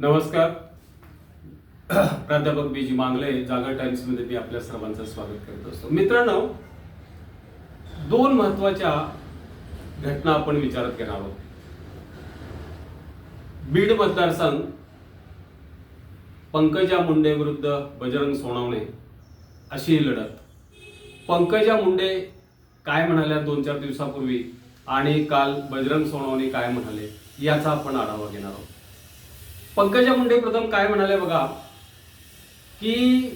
नमस्कार. प्राध्यापक बी जी मांगले जागर टाइम्समध्ये मी आपल्या सर्वांचं स्वागत करत असतो. मित्रांनो दोन महत्त्वाच्या घटना आपण विचारात घेणार आहोत. बीड मतदारसंघ पंकजा मुंडे विरुद्ध बजरंग सोनवणे अशी ही लढत. पंकजा मुंडे काय म्हणाल्या दोन चार दिवसापूर्वी आणि काल बजरंग सोनवणे काय म्हणाले याचा आपण आढावा घेणार आहोत. पंकजा मुंडे प्रथम काय म्हणाले बघा? की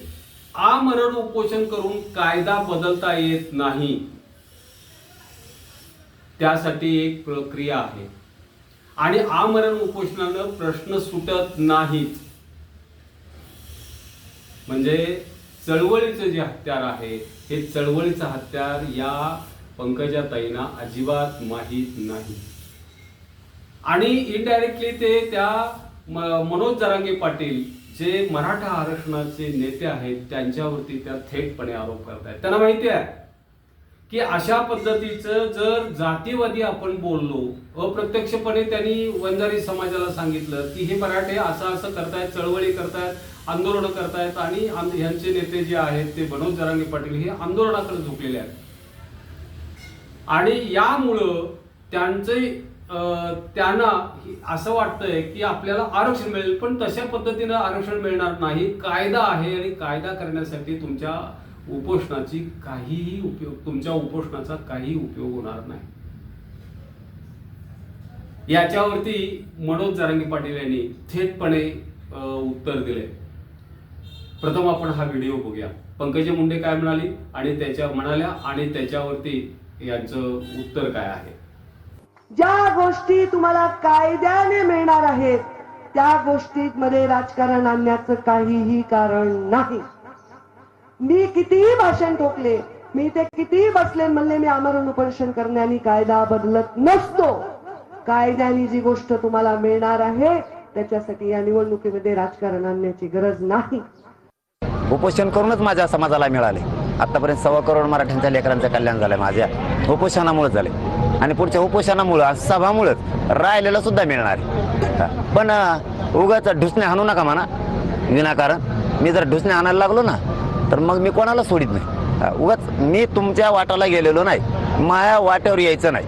आमरण उपोषण करून कायदा बदलता येत नाही. त्यासाठी एक प्रक्रिया आहे. आणि आमरण उपोषणानं प्रश्न सुटत नाहीत. म्हणजे चळवळीचं जे हत्यार आहे हे चळवळीचं हत्यार या पंकजाताईंना अजिबात माहीत नाही. आणि इनडायरेक्टली ते त्या मनोज जरांगे पाटील जे मराठा आरक्षणाचे नेते आहेत त्यांच्यावरती त्या थेटपणे आरोप करतायत. त्यांना माहिती आहे की अशा पद्धतीचं जर जातीवादी आपण बोललो अप्रत्यक्षपणे त्यांनी वंजारी समाजाला सांगितलं की हे मराठे असं असं करतायत चळवळी करतायत आंदोलन करतायत आणि ह्यांचे यांचे नेते जे आहेत ते मनोज जरांगे पाटील हे आंदोलनाकडे झुकलेले आहेत. आणि यामुळं त्यांचे त्यांना असं वाटतंय की आपल्याला आरक्षण मिळेल पण तशा पद्धतीनं आरक्षण मिळणार नाही. कायदा आहे आणि कायदा करण्यासाठी तुमच्या उपोषणाची काहीही उपयोग तुमच्या उपोषणाचा काही उपयोग होणार नाही. याच्यावरती मनोज जारंगी पाटील यांनी थेटपणे उत्तर दिले प्रथम आपण हा व्हिडिओ बघूया. पंकजा मुंडे काय म्हणाली? आणि त्याच्या म्हणाल्या आणि त्याच्यावरती यांचं उत्तर काय आहे? ज्या गोष्टी तुम्हाला कायद्याने मिळणार आहेत त्या गोष्टीमध्ये राजकारण आणण्याचं काहीही कारण नाही. मी कितीही भाषण ठोकले मी ते कितीही बसले म्हणले मी आमरण उपोषण करण्याने कायदा बदलत नसतो. कायद्याने जी गोष्ट तुम्हाला मिळणार आहे त्याच्यासाठी या निवडणुकीमध्ये राजकारण आणण्याची गरज नाही. उपोषण करूनच माझ्या समाजाला मिळाले. आतापर्यंत सव्वा करोड मराठ्यांच्या लेकरांचं कल्याण झालंय माझ्या. उपोषणामुळे झाले आणि पुढच्या उपोषणामुळं सभामुळंच राहिलेलं सुद्धा मिळणार. आहे. पण उगाच ढुसणे हाणू नका म्हणा. विनाकारण मी जर ढुसणे आणायला लागलो ना तर मग मी कोणाला सोडित नाही. उगाच मी तुमच्या वाटाला गेलेलो नाही. माया वाट्यावर यायचं नाही.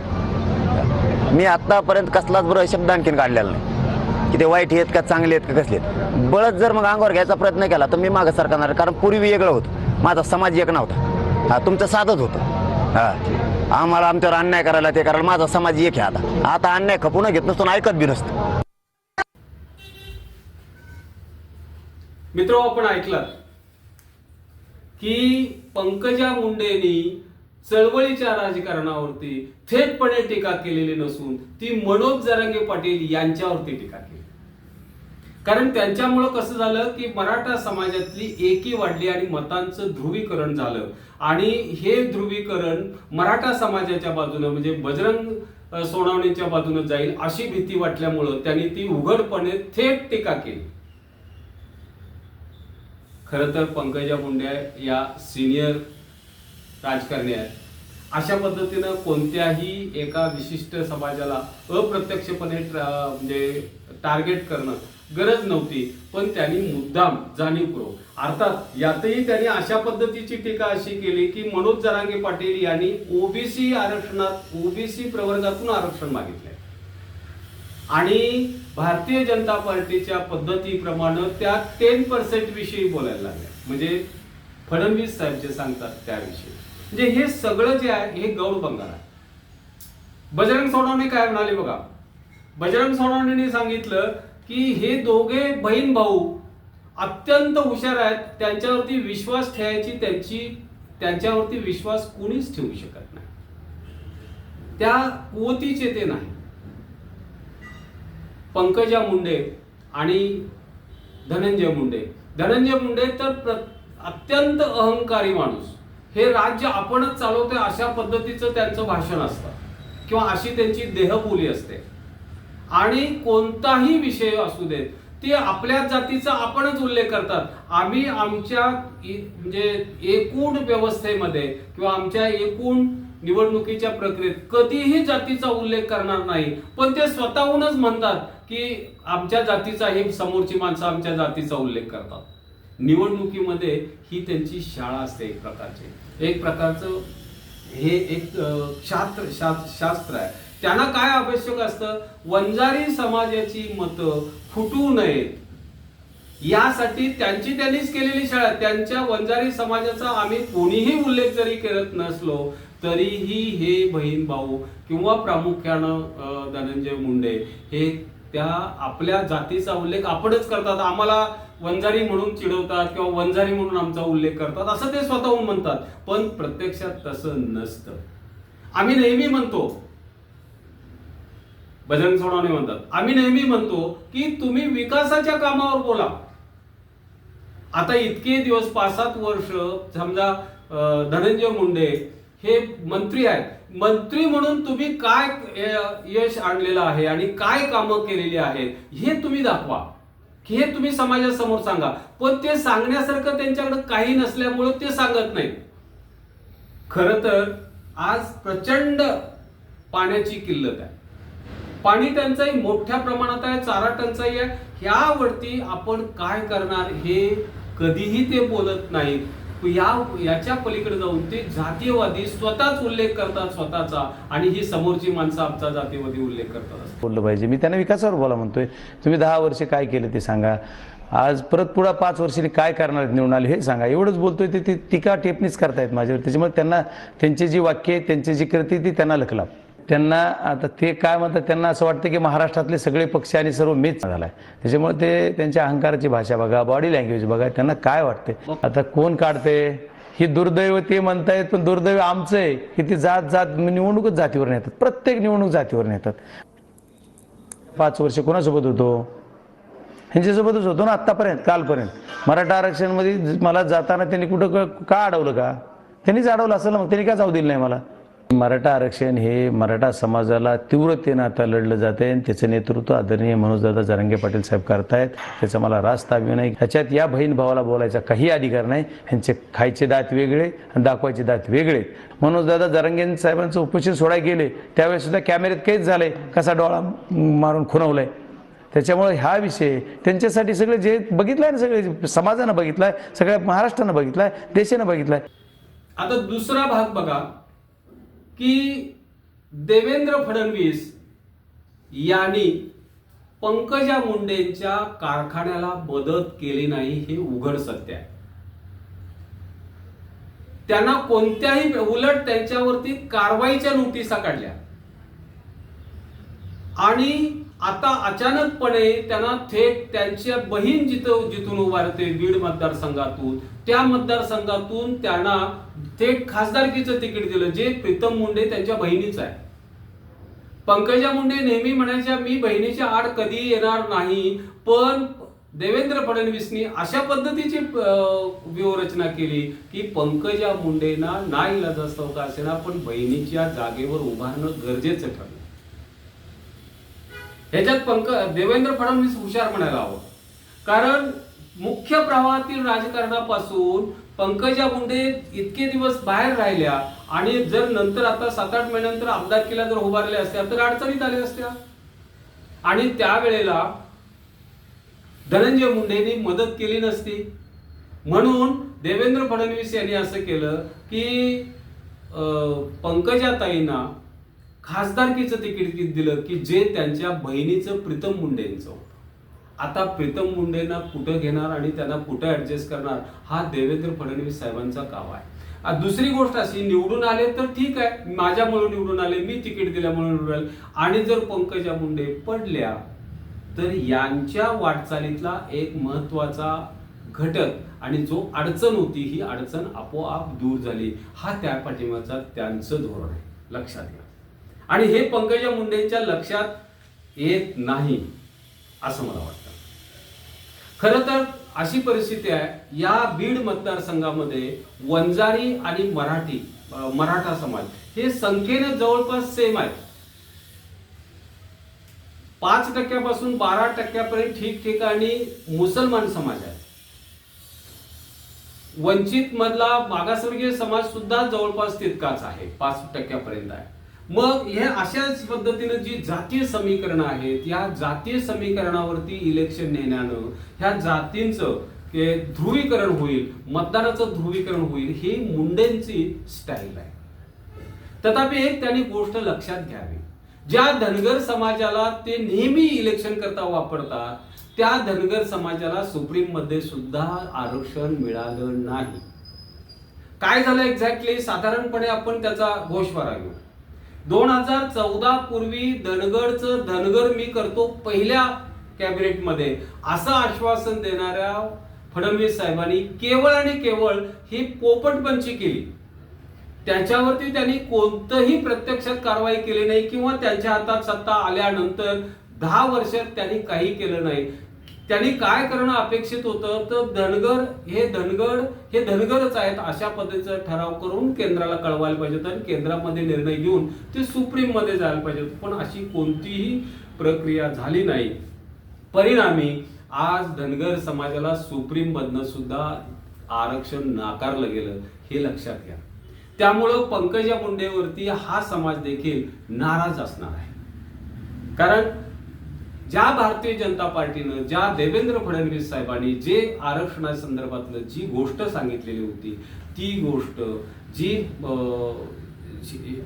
मी आत्तापर्यंत कसलाच बरं शब्द आणखीन काढलेला नाही. की ते वाईट आहेत का चांगले आहेत का कसले आहेत. बळच जर मग अंगावर घ्यायचा प्रयत्न केला तर मी मागं सरकणार. कारण पूर्वी वेगळं होतं. माझा समाज एक नव्हता. हा तुमचं साधत होतं. हा. आम्हाला आमच्यावर अन्याय करायला ते करायला माझा समाज एक आहे आता. आता अन्याय खपून घेत नसतो ऐकत बी नसतो. मित्र आपण ऐकलं की पंकजा मुंडेनी चळवळीच्या राजकारणावरती थेटपणे टीका केलेली नसून ती मनोज जरांगे पाटील यांच्यावरती टीका केली. कारण त्यांच्यामुळं कसं झालं की मराठा समाजातली एकी वाढली आणि मतांचं ध्रुवीकरण झालं. आणि हे ध्रुवीकरण मराठा समाजाच्या बाजूनं म्हणजे बजरंग अ, सोनावणेच्या बाजूनं जाईल अशी भीती वाटल्यामुळं त्यांनी ती उघडपणे थेट टीका केली. खर तर पंकजा मुंडे या सिनियर राजकारणी आहेत. अशा पद्धतीनं कोणत्याही एका विशिष्ट समाजाला अप्रत्यक्षपणे म्हणजे टार्गेट करणं गरज नव्हती पण त्यांनी मुद्दाम जाणीवपूर्वक अर्थात यातही त्यांनी अशा पद्धतीची टीका अशी केली की मनोज जरांगे पाटील यांनी ओबीसी आरक्षणात ओबीसी प्रवर्गातून आरक्षण मागितले आणि भारतीय जनता पार्टीच्या पद्धतीप्रमाणे त्या टेन पर्सेंट विषयी बोलायला लागल्या. म्हणजे फडणवीस साहेब जे सांगतात त्याविषयी. म्हणजे हे सगळं जे आहे हे गौड बंगाल आहे. बजरंग सोनवणे काय म्हणाले बघा? बजरंग सोनवणेने सांगितलं की हे दोघे बहीण भाऊ अत्यंत हुशार आहेत त्यांच्यावरती विश्वास ठेवायची त्यांची त्यांच्यावरती विश्वास कुणीच ठेवू शकत नाही. त्या कुवतीचे ते नाही. पंकजा मुंडे आणि धनंजय मुंडे. धनंजय मुंडे तर प्र- अत्यंत अहंकारी माणूस. हे राज्य आपणच चालवतोय अशा पद्धतीचं त्यांचं भाषण असतं. किंवा अशी त्यांची देहबोली असते. आणि कोणताही विषय असू देत ते आपल्या जातीचा आपणच उल्लेख करतात. आम्ही आमच्या म्हणजे एकूण व्यवस्थेमध्ये किंवा आमच्या एकूण निवडणुकीच्या प्रक्रियेत कधीही जातीचा उल्लेख करणार नाही. पण ते स्वतःहूनच म्हणतात की आमच्या जातीचा हे समोरची माणसं आमच्या जातीचा उल्लेख करतात. निवडणुकीमध्ये ही त्यांची शाळा असते एक प्रकारची. एक प्रकारचं हे एक शास्त्र शास- शास्त्र आहे. त्यांना काय आवश्यक असतं? वंजारी समाजाची मतं फुटू नयेत. यासाठी त्यांची त्यांनीच केलेली शाळा. त्यांच्या वंजारी समाजाचा आम्ही कोणीही उल्लेख जरी करत नसलो तरीही हे बहीण भाऊ किंवा प्रामुख्यानं धनंजय मुंडे हे त्या आपल्या जातीचा उल्लेख आपणच करतात. आम्हाला वंजारी म्हणून चिडवतात किंवा वंजारी म्हणून आमचा उल्लेख करतात असं ते स्वतःहून म्हणतात. पण प्रत्यक्षात तसं नसतं. आम्ही नेहमी म्हणतो भजन सोनवणे म्हणतात. आम्ही नेहमी म्हणतो की तुम्ही विकासाच्या कामावर बोला. आता इतके दिवस पाच सात वर्ष समजा धनंजय मुंडे हे मंत्री आहेत. मंत्री म्हणून तुम्ही काय यश आणलेलं आहे आणि काय कामं केलेली आहेत हे तुम्ही दाखवा. हे तुम्ही समाजासमोर सांगा. पण ते सांगण्यासारखं त्यांच्याकडे काही नसल्यामुळं ते सांगत नाहीत. खर तर आज प्रचंड पाण्याची किल्लत आहे. पाणी टंचाई मोठ्या प्रमाणात आहे चारा टंचाई आहे. ह्यावरती आपण काय करणार हे कधीही ते बोलत नाहीत. या याच्या पलीकडे जाऊन ते जातीयवादी स्वतःच उल्लेख करतात स्वतःचा आणि ही समोरची माणसं आमचा जातीयवादी उल्लेख करतात. बोललं पाहिजे. मी त्यांना विकासावर बोला म्हणतोय. तुम्ही दहा वर्ष काय केलं ते सांगा. आज परत पुढं पाच वर्षांनी काय करणार आहेत निवडून आले हे सांगा. एवढंच बोलतोय ते ते टीका टेपणीच करतायत माझ्यावर. त्याच्यामुळे त्यांना त्यांची जी वाक्य त्यांची जी कृती ती त्यांना लखलाव. त्यांना आता ते काय म्हणतात त्यांना असं वाटतं की महाराष्ट्रातले सगळे पक्ष आणि सर्व मीच झालाय. त्याच्यामुळे ते त्यांच्या अहंकाराची भाषा बघा बॉडी लँग्वेज बघा त्यांना काय वाटते आता कोण काढते ही दुर्दैव ते म्हणतायत पण दुर्दैव आमचं आहे की ती जात जात निवडणूकच जातीवर नेतात. प्रत्येक निवडणूक जातीवर नेतात. पाच वर्ष कोणासोबत होतो? ह्यांच्यासोबतच होतो ना आत्तापर्यंत कालपर्यंत. मराठा आरक्षणमध्ये मला जाताना त्यांनी कुठं क- का अडवलं का? त्यांनीच अडवलं असेल ना मग त्यांनी का जाऊ दिलं नाही मला? मराठा आरक्षण हे मराठा समाजाला तीव्रतेनं आता लढलं जात आहे आणि त्याचं नेतृत्व आदरणीय मनोजदादा जरांगे पाटील साहेब करतायत. त्याचा मला रास्त नाही आहे. ह्याच्यात या बहीण भावाला बोलायचा काही अधिकार नाही. ह्यांचे खायचे दात वेगळे आणि दाखवायचे दात वेगळे. मनोजदादा जरांगे साहेबांचं उपोषण सोडायला गेले. त्यावेळेस सुद्धा कॅमेऱ्यात काहीच झालंय कसा डोळा मारून खुणवलाय. त्याच्यामुळे हा विषय त्यांच्यासाठी सगळे जे बघितलंय ना सगळे समाजानं बघितलाय सगळ्या महाराष्ट्रानं बघितलाय देशानं बघितलाय. आता दुसरा भाग बघा. की देवेंद्र फडणवीस यांनी पंकजा मुंडेंच्या कारखान्याला मदत केली नाही हे उघड सत्य आहे. त्यांना कोणत्याही उलट त्यांच्यावरती कारवाईच्या नोटिसा काढल्या. आणि आता अचानकपणे त्यांना थेट त्यांच्या बहीण जिथं जिथून उभारते बीड मतदारसंघातून त्या मतदारसंघातून त्यांना थेट खासदारकीचं तिकीट दिलं जे प्रीतम मुंडे त्यांच्या बहिणीचं आहे. पंकजा मुंडे नेहमी म्हणायच्या मी बहिणीच्या आड कधी येणार नाही पण देवेंद्र फडणवीसनी अशा पद्धतीची व्यूहरचना केली की पंकजा मुंडेना नाही असतो का असेना पण बहिणीच्या जागेवर उभारणं गरजेचं ठरलं. ह्याच्यात पंक देवेंद्र फडणवीस हुशार म्हणायला हवं. कारण मुख्य प्रवाहातील राजकारणापासून पंकजा मुंडे इतके दिवस बाहेर राहिल्या आणि जर नंतर आता सात आठ महिन्यानंतर आमदारकीला जर उभारल्या असत्या तर अडचणीत आल्या असत्या. आणि त्यावेळेला धनंजय मुंडेंनी मदत केली नसती. म्हणून देवेंद्र फडणवीस यांनी असं केलं की पंकजाताईंना खासदारकीचं तिकीट दिलं की जे त्यांच्या बहिणीचं प्रीतम मुंडेंचं. आता प्रीतम मुंडेंना कुठं घेणार आणि त्यांना कुठं ऍडजस्ट करणार हा देवेंद्र फडणवीस साहेबांचा काव आहे. दुसरी गोष्ट अशी निवडून आले तर ठीक आहे. माझ्यामुळे निवडून आले मी तिकीट दिल्यामुळे निवडून आले. आणि जर पंकजा मुंडे पडल्या तर यांच्या वाटचालीतला एक महत्त्वाचा घटक आणि जो अडचण होती ही अडचण आपोआप दूर झाली. हा त्या पाठिंबाचा त्यांचं धोरण आहे. लक्षात घ्या. आणि हे पंकजा मुंडेंच्या लक्षात येत नाही असं मला वाटतं. खरं तर अशी परिस्थिती आहे या बीड मतदारसंघामध्ये वंजारी आणि मराठी मराठा समाज हे संख्येने जवळपास सेम आहेत. पाच टक्क्यापासून बारा टक्क्यापर्यंत ठिकठिकाणी मुसलमान समाज आहे. वंचित मधला मागासवर्गीय समाज सुद्धा जवळपास तितकाच आहे पाच टक्क्यापर्यंत आहे. मग हे अशाच पद्धतीनं जी जातीय समीकरणं आहेत या जातीय समीकरणावरती इलेक्शन नेण्यानं ह्या जातींचं ध्रुवीकरण होईल मतदानाचं ध्रुवीकरण होईल ही मुंडेंची स्टाईल आहे. तथापि एक त्यांनी गोष्ट लक्षात घ्यावी. ज्या धनगर समाजाला ते नेहमी इलेक्शन करता वापरतात त्या धनगर समाजाला सुप्रीममध्ये सुद्धा आरक्षण मिळालं नाही. काय झालं एक्झॅक्टली साधारणपणे आपण त्याचा घोष घेऊ. दोन हजार चौदा पूर्वी धनगरचं धनगर मी करतो पहिल्या कॅबिनेटमध्ये. असं आश्वासन देणाऱ्या फडणवीस साहेबांनी केवळ आणि केवळ ही पोपटपंची केली. त्याच्यावरती त्यांनी कोणतंही प्रत्यक्षात कारवाई केली नाही किंवा त्यांच्या हातात सत्ता आल्यानंतर दहा वर्षात त्यांनी काही केलं नाही. त्यांनी काय करणं अपेक्षित होतं? तर धनगर हे धनगर हे धनगरच आहेत अशा पद्धतीचा ठराव करून केंद्राला कळवायला पाहिजे आणि केंद्रामध्ये निर्णय घेऊन ते सुप्रीममध्ये जायला पाहिजे पण अशी कोणतीही प्रक्रिया झाली नाही. परिणामी आज धनगर समाजाला सुप्रीम मधनं सुद्धा आरक्षण नाकारलं गेलं हे लक्षात घ्या. त्यामुळं पंकजा मुंडेवरती हा समाज देखील नाराज असणार आहे. कारण ज्या भारतीय जनता पार्टीनं ज्या देवेंद्र फडणवीस साहेबांनी जे आरक्षणासंदर्भातलं जी गोष्ट सांगितलेली होती ती गोष्ट जी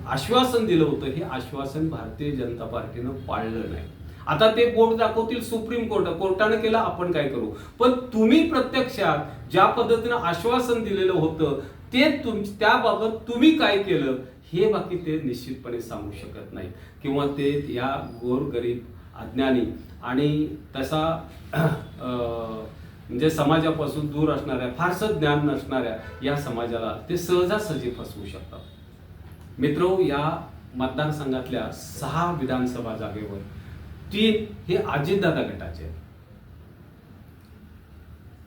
आश्वासन दिलं होतं हे आश्वासन भारतीय जनता पार्टीनं पाळलं नाही. आता ते कोर्ट दाखवतील सुप्रीम कोर्ट कोर्टानं केलं आपण काय करू? पण तुम्ही प्रत्यक्षात ज्या पद्धतीनं आश्वासन दिलेलं होतं ते तुम त्याबाबत तुम्ही काय केलं हे बाकी ते निश्चितपणे सांगू शकत नाही किंवा ते या गोरगरीब अज्ञानी. आणि तसा अं, म्हणजे समाजापासून दूर असणाऱ्या फारसं ज्ञान नसणाऱ्या या समाजाला ते सहजासहजी फसवू शकतात. मित्रो या मतदारसंघातल्या सहा विधानसभा जागेवर तीन हे अजितदादा गटाचे आहेत.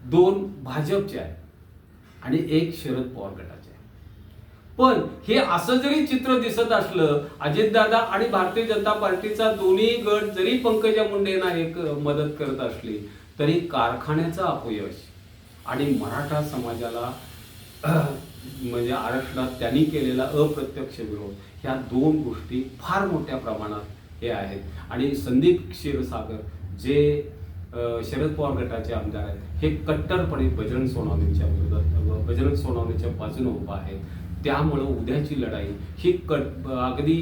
दोन भाजपचे आहेत आणि एक शरद पवार गटाचे पण हे असं जरी चित्र दिसत असलं अजितदादा आणि भारतीय जनता पार्टीचा दोन्ही गट जरी पंकजा मुंडेंना एक मदत करत असली तरी कारखान्याचा अपयश आणि मराठा समाजाला म्हणजे आरक्षणात त्यांनी केलेला अप्रत्यक्ष विरोध ह्या दोन गोष्टी फार मोठ्या प्रमाणात हे आहेत. आणि संदीप क्षीरसागर जे शरद पवार गटाचे आमदार आहेत हे कट्टरपणे बजरंग सोनवणेच्या विरोधात बजरंग सोनवणेच्या बाजूने उभा आहेत. त्यामुळं उद्याची लढाई ही कट अगदी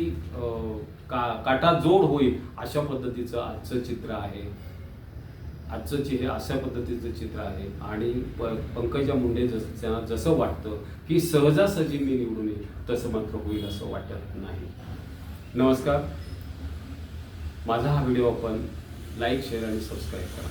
का काटा जोड होईल अशा पद्धतीचं आजचं चित्र आहे. आजचं जे हे अशा पद्धतीचं चित्र आहे. आणि प पंकजा मुंडे जसं जसं वाटतं की सहजासहजी मी निवडून येईल तसं मात्र होईल असं वाटत नाही. नमस्कार. माझा हा व्हिडिओ आपण लाईक शेअर आणि सबस्क्राईब करा.